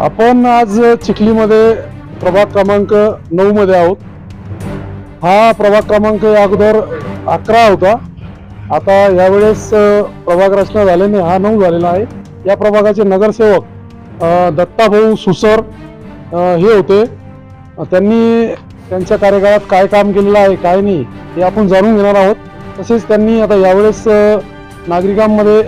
आपण आज चिखलीमध्ये प्रभाग क्रमांक नऊ मध्ये आहोत. हा प्रभाग क्रमांक या अगोदर अकरा होता. आता यावेळेस प्रभाग रचना झाल्याने हा नऊ झालेला आहे. या प्रभागाचे नगरसेवक दत्ताभाऊ सुसर हे होते. त्यांनी त्यांच्या कार्यकाळात काय काम केलेलं आहे काय नाही हे आपण जाणून घेणार आहोत. तसेच त्यांनी आता यावेळेस नागरिकांमध्ये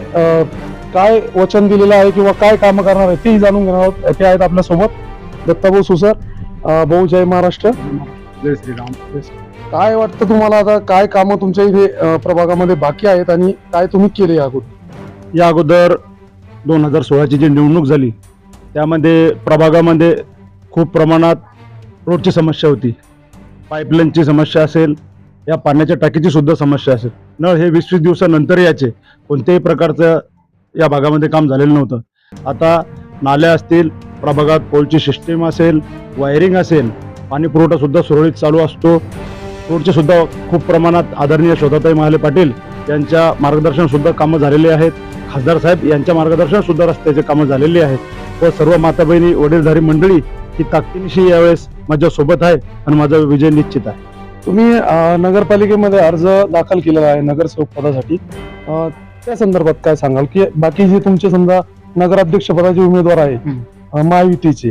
काय वचन दिलेलं आहे किंवा काय कामं करणार आहे तेही जाणून घेणार आहोत. ते आहेत आपल्यासोबत दत्ताभाऊ सुसर भाऊ जय महाराष्ट्र. जय श्रीराम. काय वाटतं तुम्हाला आता काय कामं तुमच्या इथे प्रभागामध्ये बाकी आहेत आणि काय तुम्ही केले या अगोदर? या अगोदर दोन हजार सोळाची जी निवडणूक झाली त्यामध्ये प्रभागामध्ये खूप प्रमाणात रोडची समस्या होती. पाईपलाईनची समस्या असेल या पाण्याच्या टाकीची सुद्धा समस्या असेल. नळ हे वीस वीस दिवसानंतर याचे कोणत्याही प्रकारचं या भागामध्ये काम झालेलं नव्हतं. आता नाल्या असतील प्रभागात पोलची सिस्टीम असेल वायरिंग असेल पाणी पुरवठासुद्धा सुरळीत चालू असतो. रोडचे सुद्धा खूप प्रमाणात आदरणीय शोधाताई महाले पाटील यांच्या मार्गदर्शनसुद्धा कामं झालेली आहेत. खासदार साहेब यांच्या मार्गदर्शनसुद्धा रस्त्याचे कामं झालेली आहेत. व सर्व माताबहिणी वडीलधारी मंडळी ही ताकदीनिशी यावेळेस माझ्यासोबत आहे आणि माझा विजय निश्चित आहे. तुम्ही नगरपालिकेमध्ये अर्ज दाखल केलेला आहे नगरसेवक पदासाठी. त्या संदर्भात काय सांगाल? की बाकी जे तुमचे समजा नगराध्यक्ष पदाचे उमेदवार आहे महायुतीचे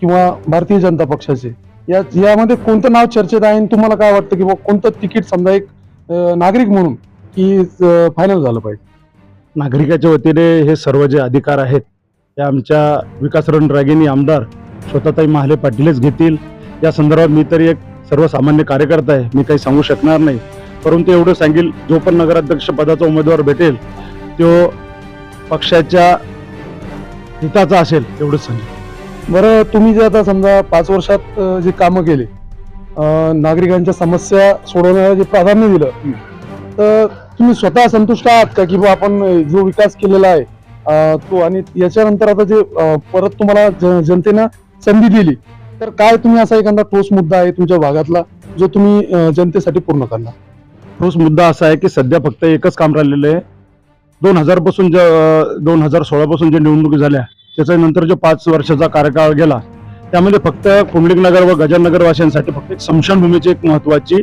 किंवा भारतीय जनता पक्षाचे या यामध्ये कोणतं नाव चर्चेत आहे आणि तुम्हाला काय वाटतं की कोणतं तिकीट समजा एक नागरिक म्हणून की फायनल झालं पाहिजे? नागरिकाच्या वतीने हे सर्व जे अधिकार आहेत ते आमच्या विकासरण रागिनी आमदार स्वतःताई महाले पाटीलच घेतील. या संदर्भात मी तरी एक सर्वसामान्य कार्यकर्ता आहे मी काही सांगू शकणार नाही. परंतु एवढं सांगेल जो पण नगराध्यक्ष पदाचा उमेदवार भेटेल तो पक्षाच्या हिताचा असेल एवढंच सांगेल. बरं तुम्ही जे आता समजा पाच वर्षात जे कामं केले नागरिकांच्या समस्या सोडवण्याला जे प्राधान्य दिलं तर तुम्ही स्वतः संतुष्ट आहात का की आपण जो विकास केलेला आहे तो आणि याच्यानंतर आता जे परत तुम्हाला जनतेनं संधी दिली तर काय तुम्ही असा एखादा ठोस मुद्दा आहे तुमच्या भागातला जो तुम्ही जनतेसाठी पूर्ण करणार? ठोस मुद्दा असा आहे की सध्या फक्त एकच काम राहिलेलं आहे. दोन हजारपासून ज्या ज दोन हजार सोळापासून ज्या जे निवडणुकी झाल्या त्याच्यानंतर जो पाच वर्षाचा कार्यकाळ गेला त्यामध्ये फक्त कुंडलिकनगर व गजाननगरवासियांसाठी फक्त एक स्मशानभूमीची एक महत्वाची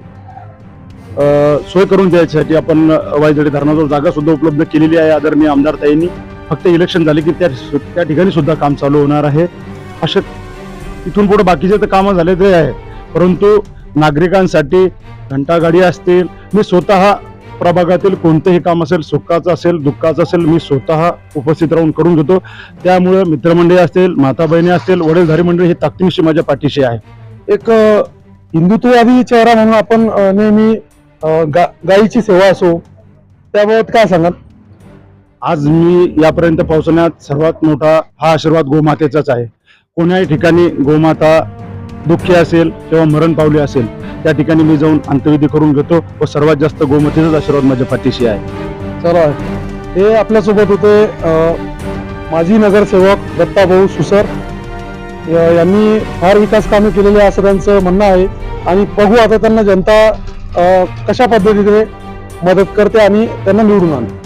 सोय करून द्यायसाठी आपण वायजडी धरणाजवळ जागा सुद्धा उपलब्ध केलेली आहे आदरणीय आमदार ताईंनी. फक्त इलेक्शन झाले की त्या त्या ठिकाणी सुद्धा काम चालू होणार आहे. असे इथून पुढे बाकीचे तर कामं झाले ते आहे. परंतु नागरिकांसाठी घंटागाडी असतील मी स्वतः प्रभागातील कोणतेही काम असेल सुखाचं असेल दुःखाचं असेल मी स्वतः उपस्थित राहून करून घेतो. त्यामुळे मित्रमंडळी असतील माता बहिणी असतील वडीलधारी मंडळी हे ताकदीशी माझ्या पाठीशी आहे. एक हिंदुत्ववादी चेहरा म्हणून आपण नेहमी गा- गायीची सेवा असो त्याबाबत काय सांगाल? आज मी यापर्यंत पोहोचण्यात सर्वात मोठा हा आशीर्वाद गोमातेचाच आहे. कोण्याही ठिकाणी गोमाता दुःखी असेल किंवा मरण पावली असेल त्या ठिकाणी मी जाऊन अंत्यविधी करून घेतो व सर्वात जास्त गोमतीचाच आशीर्वाद माझ्या पाठीशी आहे. चला हे आपल्यासोबत होते माजी नगरसेवक दत्ताभाऊ सुसर. य- यांनी फार विकास कामे केलेली आहे असं त्यांचं म्हणणं आहे. आणि बघू आता त्यांना जनता अ, कशा पद्धतीने मदत करते आणि त्यांना निवडून आणते.